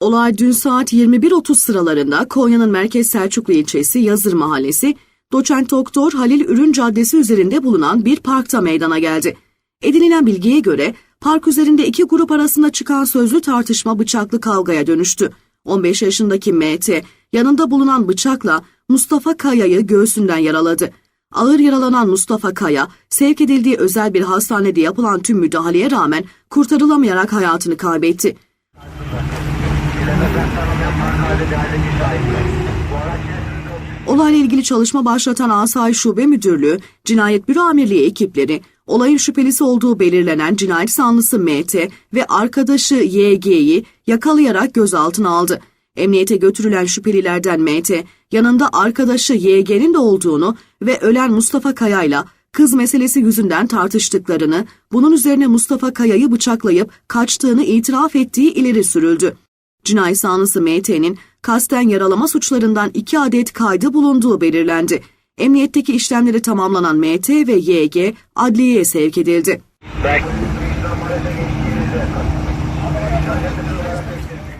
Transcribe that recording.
Olay dün saat 21.30 sıralarında Konya'nın Merkez Selçuklu ilçesi Yazır Mahallesi, Doçent Doktor Halil Ürün Caddesi üzerinde bulunan bir parkta meydana geldi. Edinilen bilgiye göre park üzerinde iki grup arasında çıkan sözlü tartışma bıçaklı kavgaya dönüştü. 15 yaşındaki MT yanında bulunan bıçakla Mustafa Kaya'yı göğsünden yaraladı. Ağır yaralanan Mustafa Kaya, sevk edildiği özel bir hastanede yapılan tüm müdahaleye rağmen kurtarılamayarak hayatını kaybetti. Olayla ilgili çalışma başlatan Asayiş Şube Müdürlüğü, Cinayet Büro Amirliği ekipleri, olayın şüphelisi olduğu belirlenen cinayet sanlısı MT ve arkadaşı YG'yi yakalayarak gözaltına aldı. Emniyete götürülen şüphelilerden MT, yanında arkadaşı YG'nin de olduğunu ve ölen Mustafa Kaya'yla kız meselesi yüzünden tartıştıklarını, bunun üzerine Mustafa Kaya'yı bıçaklayıp kaçtığını itiraf ettiği ileri sürüldü. Cinayet sanısı MT'nin kasten yaralama suçlarından iki adet kaydı bulunduğu belirlendi. Emniyetteki işlemleri tamamlanan MT ve YG adliyeye sevk edildi.